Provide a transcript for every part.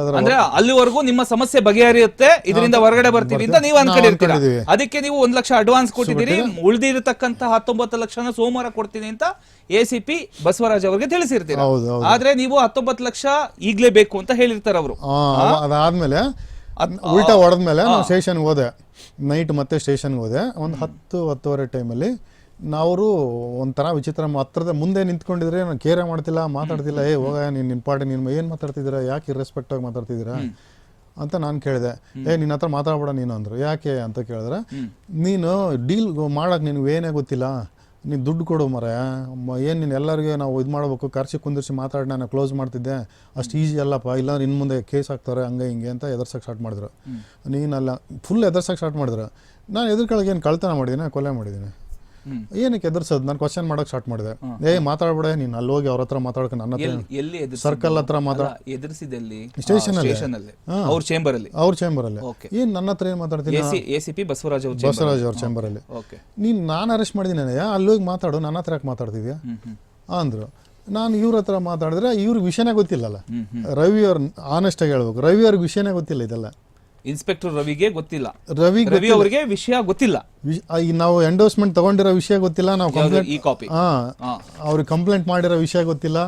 ಅದರ ಅಲ್ಲಿವರೆಗೂ ನಿಮ್ಮ ಸಮಸ್ಯೆ ಬಗೆಹರಿಯುತ್ತೆ ಇದರಿಂದ ಹೊರಗಡೆ ಬರ್ತೀವಿ ಅಂತ ನೀವು ಅನ್ಕೊಂಡಿರ್ತೀರಿ. ಅದಕ್ಕೆ ನೀವು ಒಂದ್ ಲಕ್ಷ ಅಡ್ವಾನ್ಸ್ ಕೊಟ್ಟಿದ್ದೀರಿ. ಉಳಿದಿರತಕ್ಕಂತ ಹತ್ತೊಂಬತ್ತು ಲಕ್ಷನ ಸೋಮವಾರ ಕೊಡ್ತೀನಿ ಅಂತ ಎಸಿಪಿ ಸಿ ಪಿ ಬಸವರಾಜ್ ಅವರಿಗೆ ತಿಳಿಸಿರ್ತೀರ. ಆದ್ರೆ ನೀವು ಹತ್ತೊಂಬತ್ತು ಲಕ್ಷ ಈಗ್ಲೇ ಬೇಕು ಅಂತ ಹೇಳಿರ್ತಾರ ಅವರು. ಅದಾದ್ಮೇಲೆ ಉಲ್ಟಾ ಹೊಡೆದ್ಮೇಲೆ ನಾವು ಸ್ಟೇಷನ್ಗೆ ಹೋದೆ. ನೈಟ್ ಮತ್ತೆ ಸ್ಟೇಷನ್ಗೆ ಹೋದೆ. ಒಂದು ಹತ್ತು ಹತ್ತುವರೆ ಟೈಮಲ್ಲಿ ನಾವು ಒಂಥರ ವಿಚಿತ್ರ ಹತ್ರದ ಮುಂದೆ ನಿಂತ್ಕೊಂಡಿದ್ರೆ ನಾನು ಕೇರೆ ಮಾಡ್ತಿಲ್ಲ ಮಾತಾಡ್ತಿಲ್ಲ ಏ ಹೋಗ ನೀನು ನಿನ್ನ ಪಾಟಿ ನೀನು ಏನು ಮಾತಾಡ್ತಿದ್ದೀರಾ ಯಾಕೆ ಇರ್ರೆಸ್ಪೆಕ್ಟ್ ಆಗಿ ಮಾತಾಡ್ತಿದ್ದೀರಾ? ಅಂತ ನಾನು ಕೇಳಿದೆ. ಏ ನಿನ್ನ ಹತ್ರ ಮಾತಾಡ್ಬೇಡ ನೀನು ಅಂದರು. ಯಾಕೆ? ಅಂತ ಕೇಳಿದ್ರೆ ನೀನು ಡೀಲ್ ಮಾಡೋಕ್ಕೆ ನಿನಗೆ ಏನೇ ಗೊತ್ತಿಲ್ಲ. ನೀನು ದುಡ್ಡು ಕೊಡು ಮರ ಏನು ನೀನು ಎಲ್ಲರಿಗೆ ನಾವು ಇದು ಮಾಡಬೇಕು ಕರ್ಸಿ ಕುಂದಿರ್ಸಿ ಮಾತಾಡಿ ನಾನು ಕ್ಲೋಸ್ ಮಾಡ್ತಿದ್ದೆ. ಅಷ್ಟು ಈಸಿ ಅಲ್ಲಪ್ಪ. ಇಲ್ಲ ಇನ್ನು ಮುಂದೆ ಕೇಸ್ ಹಾಕ್ತಾರೆ ಹಂಗೆ ಹಿಂಗೆ ಅಂತ ಎದುರ್ಸಕ್ಕೆ ಸ್ಟಾರ್ಟ್ ಮಾಡಿದ್ರು. ನೀನಲ್ಲ ಫುಲ್ ಎದುರ್ಸಕ್ಕೆ ಸ್ಟಾರ್ಟ್ ಮಾಡಿದ್ರು. ನಾನು ಎದುರ್ಕೊಳಗೆ ಏನು ಕಳ್ತನ ಮಾಡಿದ್ದೀನಿ ಕೊಲೆ ಮಾಡಿದ್ದೀನಿ. ಏನಕ್ಕೆ ಎದುರಿಸೋದು? ನಾನು ಕ್ವಶನ್ ಮಾಡೋಕೆ ಸ್ಟಾರ್ಟ್ ಮಾಡಿದೆ. ಏ ಮಾತಾಡ್ಬೇಡ ನೀನು ಅಲ್ಲಿ ಹೋಗಿ ಅವ್ರ ಹತ್ರ ಮಾತಾಡ್ಕೊಂಡು ನನ್ನ ಹತ್ರ ಎಲ್ಲಿ ಸರ್ಕಲ್ ಹತ್ರ ಮಾತಾಡ ಅಲ್ಲ, ಎದುರಿಸಿದಲ್ಲಿ ಅಲ್ಲಿ. ಸ್ಟೇಷನ್ ಅಲ್ಲಿ. ಅವ್ರ ಚೇಂಬರ್ ಅಲ್ಲಿ. ಅವ್ರ ಚೇಂಬರ್ ಅಲ್ಲಿ. ಏನು ನನ್ನ ಹತ್ರ ಏನ್ ಮಾತಾಡ್ತೀನಿ? ಎಸಿ ಎಸಿಪಿ ಬಸವರಾಜ್ ಅವ್ರ ಬಸವರಾಜ್ ಅವ್ರ ಚೇಂಬರಲ್ಲಿ ಓಕೆ ನೀನ್ ನಾನು ಅರೆಸ್ಟ್ ಮಾಡಿದ್ದೀನಿ ಅಲ್ಲಿ ಹೋಗಿ ಮಾತಾಡು ನನ್ನ ಹತ್ರ ಯಾಕೆ ಮಾತಾಡ್ತಿದ್ಯಾ? ಅಂದ್ರು. ನಾನ್ ಇವ್ರ ಹತ್ರ ಮಾತಾಡಿದ್ರೆ ಇವ್ರಿಗೆ ವಿಷಯನೇ ಗೊತ್ತಿಲ್ಲಲ್ಲ. ರವಿ ಅವ್ರ ಆನೆಸ್ಟಾಗಿ ಹೇಳ್ಬೇಕು. ರವಿ ಅವ್ರಿಗೆ ವಿಷಯನೇ ಗೊತ್ತಿಲ್ಲ ಇದೆಲ್ಲ. ಇನ್ಸ್ಪೆಕ್ಟರ್ ರವಿಗೆ ಗೊತ್ತಿಲ್ಲ. ರವಿ ರವಿ ಅವರಿಗೆ ವಿಷಯ ಗೊತ್ತಿಲ್ಲ. ನಾವು ಎಂಡೋಸ್ಮೆಂಟ್ ತಗೊಂಡಿರೋ ವಿಷಯ ಗೊತ್ತಿಲ್ಲ ನಾವು ಕಂಪ್ಲೇಂಟ್ ಈ ಕಾಪಿ ಹಾಂ ಅವ್ರಿಗೆ ಕಂಪ್ಲೇಂಟ್ ಮಾಡಿರೋ ವಿಷಯ ಗೊತ್ತಿಲ್ಲ.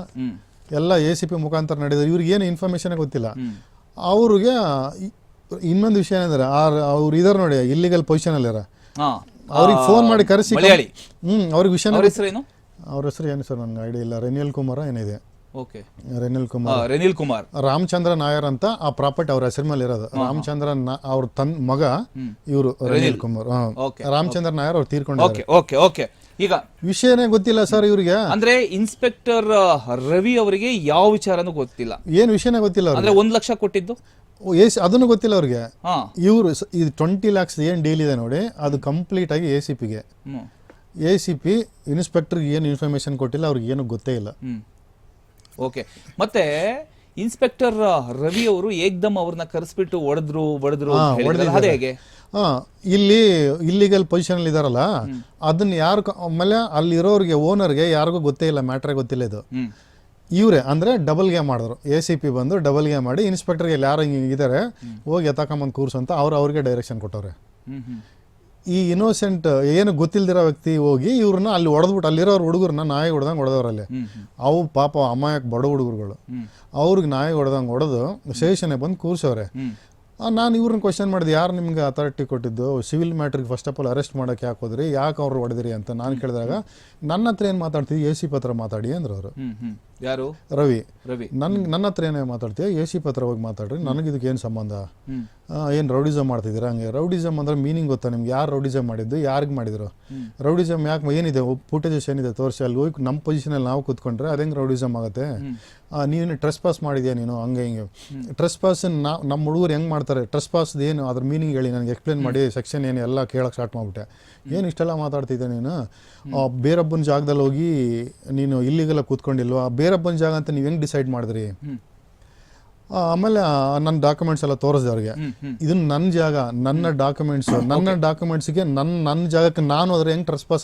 ಎಲ್ಲ ಎ ಸಿ ಪಿ ಮುಖಾಂತರ ನಡೆದ್ರು ಇವ್ರಿಗೆ ಏನು ಇನ್ಫಾರ್ಮೇಶನ್ ಗೊತ್ತಿಲ್ಲ. ಅವ್ರಿಗೆ ಇನ್ನೊಂದು ವಿಷಯ ಏನಂದ್ರೆ ಅವ್ರು ಇದಾರೆ ನೋಡಿ ಇಲ್ಲಿಗಲ್ ಪೊಸಿಷನಲ್ಲಿರ ಹಾ. ಅವ್ರಿಗೆ ಫೋನ್ ಮಾಡಿ ಕರೆಸಿ ಹ್ಮ್ ಅವ್ರಿಗೆ ವಿಷಯ ಅವ್ರ ಹೆಸರು ಏನು? ಸರ್? ನನ್ಗೆ ಐಡಿಯಾ ಇಲ್ಲ. ರೆನಿಯಲ್ ಕುಮಾರ ಏನಿದೆ? ಓಕೆ. ರೆನಿಯಲ್ ಕುಮಾರ್. ರೆನಿಲ್ ಕುಮಾರ್. ರಾಮಚಂದ್ರ ನಾಯರ್ ಅಂತ ಆ ಪ್ರಾಪರ್ಟಿ ಅವ್ರ ಹೆಸರು ಮೇಲೆ ಇರೋದು. ರಾಮಚಂದ್ರ ಅವ್ರ ತನ್ ಮಗ ಇವರು ರೆನಿಲ್ ಕುಮಾರ್. ರಾಮಚಂದ್ರ ನಾಯರ್ ಅವ್ರು ತೀರ್ಕೊಂಡಿದ್ದಾರೆ. Okay okay okay. ಈಗ ವಿಷಯನೇ ಗೊತ್ತಿಲ್ಲ ಸರ್ ಇವರಿಗೆ. ಅಂದ್ರೆ ಇನ್ಸ್ಪೆಕ್ಟರ್ ರವಿ ಅವರಿಗೆ ಯಾವ ವಿಚಾರನೂ ಗೊತ್ತಿಲ್ಲ. ಏನು ವಿಷಯನೇ ಗೊತ್ತಿಲ್ಲ ಅವ್ರಿಗೆ. ಅಂದ್ರೆ ಒಂದ್ ಲಕ್ಷ ಕೊಟ್ಟಿದ್ದು? ಅದನ್ನು ಗೊತ್ತಿಲ್ಲ ಅವ್ರಿಗೆ. ಇವರು ಇದು ಟ್ವೆಂಟಿ ಲ್ಯಾಕ್ಸ್ ಏನು ಡೀಲ್ ಇದೆ ನೋಡಿ ಅದು ಕಂಪ್ಲೀಟ್ ಆಗಿ ಎ ಸಿ ಪಿಗೆ ಎ ಸಿ ಪಿ ಇನ್ಸ್ಪೆಕ್ಟರ್ಗೆ ಏನು ಇನ್ಫಾರ್ಮೇಶನ್ ಕೊಟ್ಟಿಲ್ಲ ಅವ್ರಿಗೆ ಏನು ಗೊತ್ತೇ ಇಲ್ಲ. ಓಕೆ. ಮತ್ತೆ ಇನ್ಸ್ಪೆಕ್ಟರ್ ರವಿ ಅವರು ಏಕ್ದಮ್ ಅವ್ರನ್ನ ಕರೆಸ್ಬಿಟ್ಟು ಹೊಡೆದ್ರು ಹೊಡೆದ್ರು ಅಂತ ಹೇಳಿದ್ರಲ್ಲ, ಅದೇ ಹೇಗೆ? ಹಾ ಇಲ್ಲಿ ಇಲ್ಲಿಗಲ್ ಪೊಸಿಷನ್ ಅಲ್ಲಿ ಇದಾರಲ್ಲ ಅದನ್ನ ಯಾರು ಕ- ಆಮೇಲೆ ಅಲ್ಲಿರೋರಿಗೆ ಓನರ್ಗೆ ಯಾರಿಗೂ ಗೊತ್ತೇ ಇಲ್ಲ ಮ್ಯಾಟ್ರೇ ಗೊತ್ತಿಲ್ಲ ಇದು. ಹ್ಮ್. ಇವರೇ ಅಂದ್ರೆ ಡಬಲ್ ಗೇಮ್ ಮಾಡಿದ್ರು ಎ ಸಿ ಪಿ ಬಂದು ಡಬಲ್ ಗೇಮ್ ಮಾಡಿ ಇನ್ಸ್ಪೆಕ್ಟರ್ಗೆ ಯಾರು ಹಿಂಗೆ ಇದ್ದಾರೆ ಹೋಗಿ ಎತ್ತಾಕೊಂಬಂದು ಕೂರ್ಸು ಅಂತ ಅವ್ರು ಅವ್ರಿಗೆ ಡೈರೆಕ್ಷನ್ ಕೊಟ್ಟವ್ರೆ. ಹ್ಮ್ ಹ್ಮ್. ಈ ಇನ್ನೋಸೆಂಟ್ ಏನು ಗೊತ್ತಿಲ್ದಿರೋ ವ್ಯಕ್ತಿ ಹೋಗಿ ಇವ್ರನ್ನ ಅಲ್ಲಿ ಹೊಡೆದ್ಬಿಟ್ಟು ಅಲ್ಲಿರೋರು ಹುಡುಗರನ್ನ ನಾಯಿ ಹೊಡೆದಂಗೆ ಹೊಡೆದವ್ರಲ್ಲಿ. ಅವು ಪಾಪ ಅಮಾಯಕ್ ಬಡ ಹುಡುಗರುಗಳು. ಅವ್ರಿಗೆ ನಾಯಿ ಹೊಡೆದಂಗೆ ಹೊಡೆದು ಸ್ಟೇಷನ್ಗೆ ಬಂದು ಕೂರ್ಸವ್ರೆ. ನಾನು ಇವ್ರನ್ನ ಕ್ವಶನ್ ಮಾಡಿದೆ ಯಾರು ನಿಮ್ಗೆ ಅಥಾರಿಟಿ ಕೊಟ್ಟಿದ್ದು? ಸಿವಿಲ್ ಮ್ಯಾಟ್ರಿಗೆ ಫಸ್ಟ್ ಆಫ್ ಆಲ್ ಅರೆಸ್ಟ್ ಮಾಡೋಕೆ ಯಾಕೆ ಹೋದ್ರಿ? ಯಾಕೆ ಅವ್ರು ಹೊಡೆದಿರಿ ಅಂತ ನಾನು ಕೇಳಿದಾಗ ನನ್ನ ಹತ್ರ ಏನು ಮಾತಾಡ್ತೀವಿ ಎ ಸಿ ಪತ್ರ ಮಾತಾಡಿ ಅಂದ್ರೆ ಅವರು ಹ್ಮ್ ಹ್ಮ್. ಯಾರು? ರವಿ. ರವಿ. ನನ್ ನನ್ನ ಹತ್ರ ಏನೇ ಮಾತಾಡ್ತೀಯ? ಎ ಸಿ ಪತ್ರ ಹೋಗಿ ಮಾತಾಡ್ರಿ. ನನಗೆ ಇದಕ್ಕೆ ಏನು ಸಂಬಂಧ? ಏನು ರೌಡಿಸಮ್ ಮಾಡ್ತಿದ್ದೀರಾ ಹಂಗೆ? ರೌಡಿಸಮ್ ಅಂದ್ರೆ ಮೀನಿಂಗ್ ಗೊತ್ತಾ ನಿಮ್ಗೆ? ಯಾರು ರೌಡಿಸಮ್ ಮಾಡಿದ್ದು? ಯಾರಿಗೆ ಮಾಡಿದ್ರು? ರೌಡಿಸಮ್ ಯಾಕೆ ಏನಿದೆ? ಫುಟೇಜಸ್ ಏನಿದೆ? ತೋರಿಸಿ. ಅಲ್ಲಿ ಹೋಗಿ ನಮ್ಮ ಪೊಸಿಷನಲ್ಲಿ ನಾವು ಕೂತ್ಕೊಂಡ್ರೆ ಅದು ಹೆಂಗೆ ರೌಡಿಸಮ್ ಆಗುತ್ತೆ? ನೀನು ಟ್ರೆಸ್ ಪಾಸ್ ಮಾಡಿದ್ಯಾ ನೀನು? ಹಂಗೆ ಹಿಂಗೆ. ಟ್ರೆಸ್ ಪಾಸ್ ನಾವು ನಮ್ಮ ಹುಡುಗರು ಹೆಂಗೆ ಮಾಡ್ತಾರೆ? ಟ್ರೆಸ್ ಪಾಸ್ ಏನು? ಅದ್ರ ಮೀನಿಂಗ್ ಹೇಳಿ ನನಗೆ ಎಕ್ಸ್ಪ್ಲೇನ್ ಮಾಡಿ ಸೆಕ್ಷನ್ ಏನು ಎಲ್ಲ ಕೇಳಕ್ಕೆ ಸ್ಟಾರ್ಟ್ ಮಾಡಿಬಿಟ್ಟೆ. ಏನು ಇಷ್ಟೆಲ್ಲ ಮಾತಾಡ್ತಿದ್ದೆ ನೀನು? ಬೇರೊಬ್ಬನ ಜಾಗದಲ್ಲಿ ಹೋಗಿ ನೀನು ಇಲ್ಲಿಗೆಲ್ಲ ಕೂತ್ಕೊಂಡಿಲ್ವಾ? ಬೇರೊಬ್ಬನ ಜಾಗ ಅಂತ ನೀವು ಹೆಂಗೆ ಡಿಸೈಡ್ ಮಾಡಿದ್ರಿ? ಆಮೇಲೆ ನನ್ನ ಡಾಕ್ಯುಮೆಂಟ್ಸ್ ಎಲ್ಲ ತೋರಿಸಿದೆ ಅವ್ರಿಗೆ. ಇದನ್ನ ನನ್ನ ಜಾಗ ನನ್ನ ಡಾಕ್ಯುಮೆಂಟ್ಸ್ ನನ್ನ ಡಾಕ್ಯುಮೆಂಟ್ಸ್ಗೆ ನನ್ನ ನನ್ನ ಜಾಗಕ್ಕೆ ನಾನು ಅದ್ರ ಹೆಂಗೆ ಟ್ರೆಸ್ ಪಾಸ್